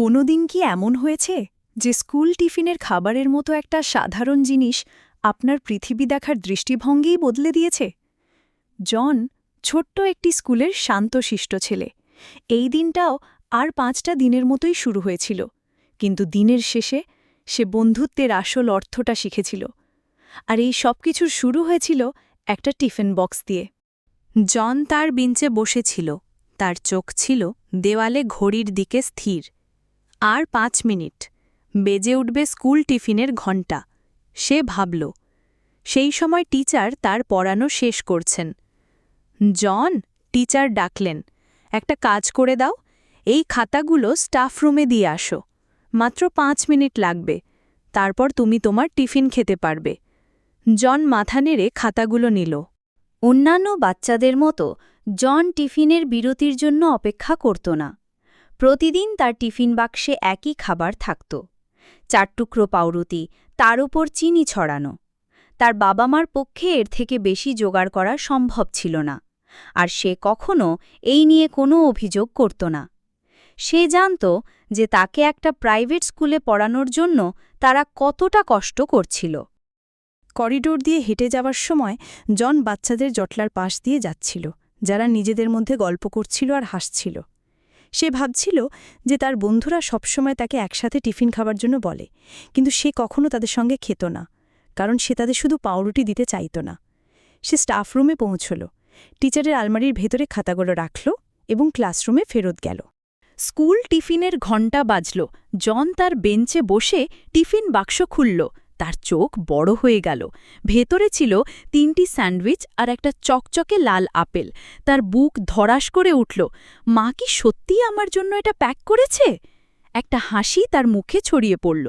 কোনোদিন কি এমন হয়েছে যে স্কুল টিফিনের খাবারের মতো একটা সাধারণ জিনিস আপনার পৃথিবী দেখার দৃষ্টিভঙ্গিই বদলে দিয়েছে? জন ছোট্ট একটি স্কুলের শান্তশিষ্ট ছেলে। এই দিনটাও আর পাঁচটা দিনের মতোই শুরু হয়েছিল। কিন্তু দিনের শেষে সে বন্ধুত্বের আসল অর্থটা শিখেছিল। আর এই সব কিছুর শুরু হয়েছিল একটা টিফিন বক্স দিয়ে। জন তার বিঞ্চে বসেছিল। তার চোখ ছিল দেওয়ালে ঘড়ির দিকে স্থির। আর পাঁচ মিনিট। বেজে উঠবে স্কুল টিফিনের ঘণ্টা। সে ভাবল। সেই সময় টিচার তার পড়ানো শেষ করছেন। জন, টিচার ডাকলেন, একটা কাজ করে দাও। এই খাতাগুলো স্টাফ রুমে দিয়ে আসো। মাত্র পাঁচ মিনিট লাগবে। তারপর তুমি তোমার টিফিন খেতে পারবে। জন মাথা নেড়ে খাতাগুলো নিল। অন্যান্য বাচ্চাদের মতো জন টিফিনের বিরতির জন্য অপেক্ষা করত না। প্রতিদিন তার টিফিন বাক্সে একই খাবার থাকত। চার টুকরো পাউরুটি, তার উপর চিনি ছড়ানো। তার বাবা মার পক্ষে এর থেকে বেশি জোগাড় করা সম্ভব ছিল না। আর সে কখনো এই নিয়ে কোনো অভিযোগ করত না। সে জানত যে তাকে একটা প্রাইভেট স্কুলে পড়ানোর জন্য তারা কতটা কষ্ট করছিল। করিডোর দিয়ে হেঁটে যাওয়ার সময় জন বাচ্চাদের জটলার পাশ দিয়ে যাচ্ছিল, যারা নিজেদের মধ্যে গল্প করছিল আর হাসছিল। সে ভাবছিল যে তার বন্ধুরা সবসময় তাকে একসাথে টিফিন খাবার জন্য বলে, কিন্তু সে কখনো তাদের সঙ্গে খেত না, কারণ সে তাদের শুধু পাউরুটি দিতে চাইত না। সে স্টাফ রুমে পৌঁছল, টিচারের আলমারির ভেতরে খাতাগুলো রাখল এবং ক্লাসরুমে ফেরত গেল। স্কুল টিফিনের ঘণ্টা বাজল, জন তার বেঞ্চে বসে টিফিন বাক্স খুলল তার চোখ বড় হয়ে গেল। ভেতরে ছিল তিনটি স্যান্ডউইচ আর একটা চকচকে লাল আপেল। তার বুক ধরাস করে উঠল, মা কি সত্যিই আমার জন্য এটা প্যাক করেছে? একটা হাসি তার মুখে ছড়িয়ে পড়ল,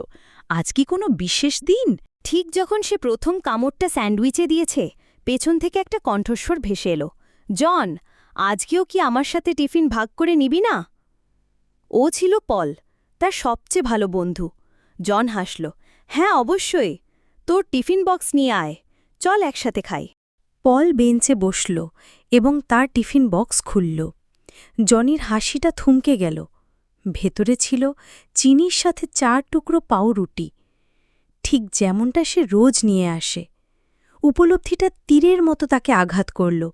আজ কি কোনো বিশেষ দিন? ঠিক যখন সে প্রথম কামড়টা স্যান্ডউইচে দিয়েছে, পেছন থেকে একটা কণ্ঠস্বর ভেসে এলো, জন, আজকেও কি আমার সাথে টিফিন ভাগ করে নিবি না? ও ছিল পল, তার সবচেয়ে ভালো বন্ধু। জন হাসল হ্যাঁ অবশ্যই। তোর টিফিন বক্স নিয়ে আয়। চল একসাথে খাই। পল বেঞ্চে বসল এবং তার টিফিন বক্স খুলল। জনির হাসিটা থমকে গেল। ভেতরে ছিল চিনির সাথে চার টুকরো পাউরুটি। ঠিক যেমনটা সে রোজ নিয়ে আসে। উপলব্ধিটা তীরের মতো তাকে আঘাত করল।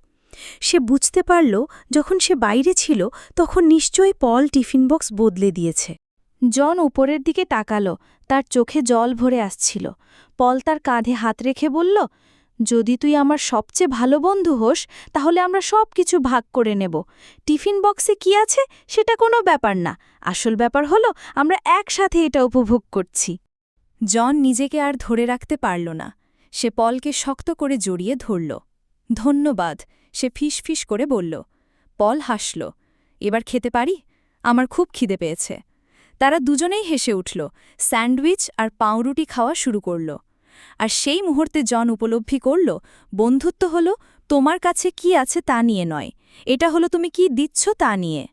সে বুঝতে পারল, যখন সে বাইরে ছিল, তখন নিশ্চয়ই পল টিফিন বক্স বদলে দিয়েছে। জন উপরের দিকে তাকালো, তার চোখে জল ভরে আসছিল। পল তার কাঁধে হাত রেখে বলল, যদি তুই আমার সবচেয়ে ভালো বন্ধু হোস, তাহলে আমরা সব কিছু ভাগ করে নেব। টিফিন বক্সে কি আছে সেটা কোনো ব্যাপার না। আসল ব্যাপার হলো, আমরা একসাথে এটা উপভোগ করছি জন নিজেকে আর ধরে রাখতে পারল না। সে পলকে শক্ত করে জড়িয়ে ধরল। ধন্যবাদ সে ফিসফিস করে বলল। পল হাসল, এবার খেতে পারি? আমার খুব খিদে পেয়েছে। তারা দুজনেই হেসে উঠল স্যান্ডউইচ আর পাউরুটি খাওয়া শুরু করল। আর সেই মুহূর্তে জন উপলব্ধি করল বন্ধুত্ব হল তোমার কাছে কি আছে তা নিয়ে নয় এটা হলো তুমি কি দিচ্ছ তা নিয়ে।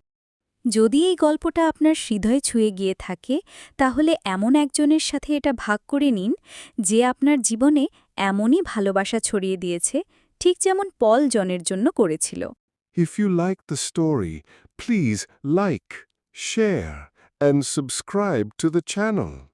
যদি এই গল্পটা আপনার হৃদয়ে ছুঁয়ে গিয়ে থাকে তাহলে এমন একজনের সাথে এটা ভাগ করে নিন যে আপনার জীবনে এমনই ভালোবাসা ছড়িয়ে দিয়েছে ঠিক যেমন পল জনের জন্য করেছিল। If you like the story, please like, share, and subscribe to the channel.